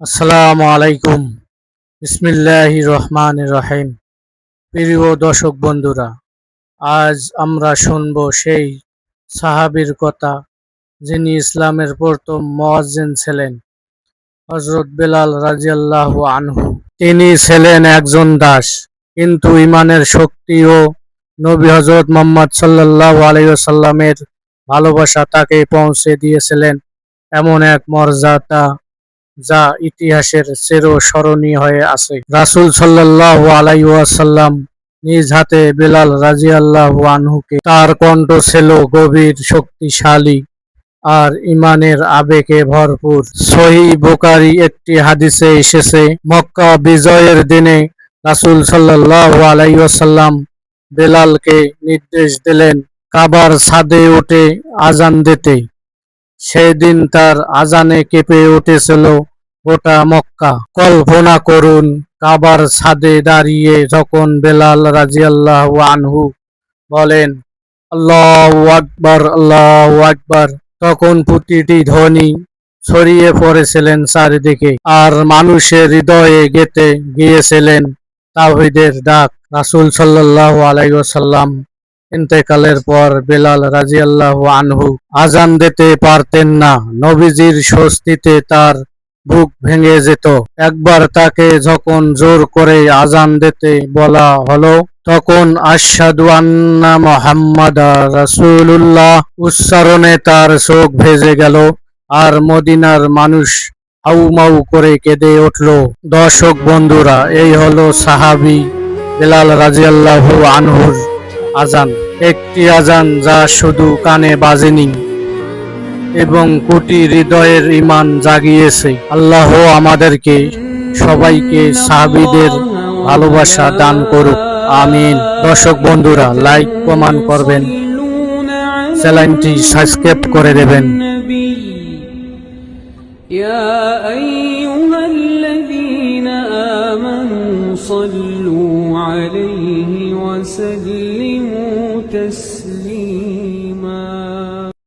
আসসালামু আলাইকুম। বিসমিল্লাহ রহমান রহিম। প্রিয় দর্শক বন্ধুরা, আজ আমরা শুনব সেই সাহাবীর কথা যিনি ইসলামের প্রথম মোয়াজ্জেন ছিলেন হজরত বেলাল রাজিয়াল্লাহু আনহু। তিনি ছিলেন একজন দাস, কিন্তু ইমানের শক্তি ও নবী হজরত মোহাম্মদ সাল্লাহ আলাইসাল্লামের ভালোবাসা তাকে পৌঁছে দিয়েছিলেন এমন এক মর্যাদা যা ইতিহাসের চির স্মরণীয় হয়ে আছে। রাসূল সাল্লাল্লাহু আলাইহি ওয়াসাল্লাম নিজ হাতে বেলাল রাজিয়াল্লাহু আনহুকে তার কণ্ঠ ছিল গভীর, শক্তিশালী আর ইমানের আবেগে ভরপুর। সহি বুকারি একটি হাদিসে এসেছে, মক্কা বিজয়ের দিনে রাসূল সাল্লাল্লাহু আলাইহি ওয়াসাল্লাম বেলালকে নির্দেশ দিলেন কাবার ছাদে উঠে আজান দিতে। সেদিন তার আজানে কেঁপে উঠেছিল গোটা মক্কা। কল্পনা করুন, কাবার ছাদে দাঁড়িয়ে যখন বেলাল রাজিয়াল্লাহু আনহু বলেন, আল্লাহু আকবার আল্লাহু আকবার, তখন প্রতিটি ধ্বনি ছড়িয়ে পড়েছিলেন চারিদিকে আর মানুষের হৃদয়ে গেতে গিয়েছিলেন তাওহীদের ডাক। রাসূল সাল্লাল্লাহু আলাইহি ওয়াসাল্লাম ইন্তেকালের পর বেলাল রাজিয়াল্লাহু আনহু আজান দিতে পারতেন না। নবীজির স্বস্তিতে তার বুক ভেঙে যেত। একবার তাকে যখন জোর করে আজান দিতে বলা হলো, তখন আশহাদু আন্না মুহাম্মাদ রাসূলুল্লাহ উচ্চারণে তার চোখ ভেজে গেল আর মদিনার মানুষ হাউমাউ করে কেঁদে উঠল। দর্শক বন্ধুরা, এই হলো সাহাবী বেলাল রাজিয়াল্লাহু আনহুর আজান। একটি আজান যা শুধু কানে বাজেনি। এবং কোটি হৃদয়ের ইমান জাগিয়েছে আল্লাহ আমাদেরকে সবাইকে সাহাবীদের ভালোবাসা দান করুক আমিন দর্শক বন্ধুরা লাইক কমেন্ট করবেন চ্যানেলটি সাবস্ক্রাইব করে দেবেন يا أيها الذين آمنوا صلوا عليه وسلموا تسليما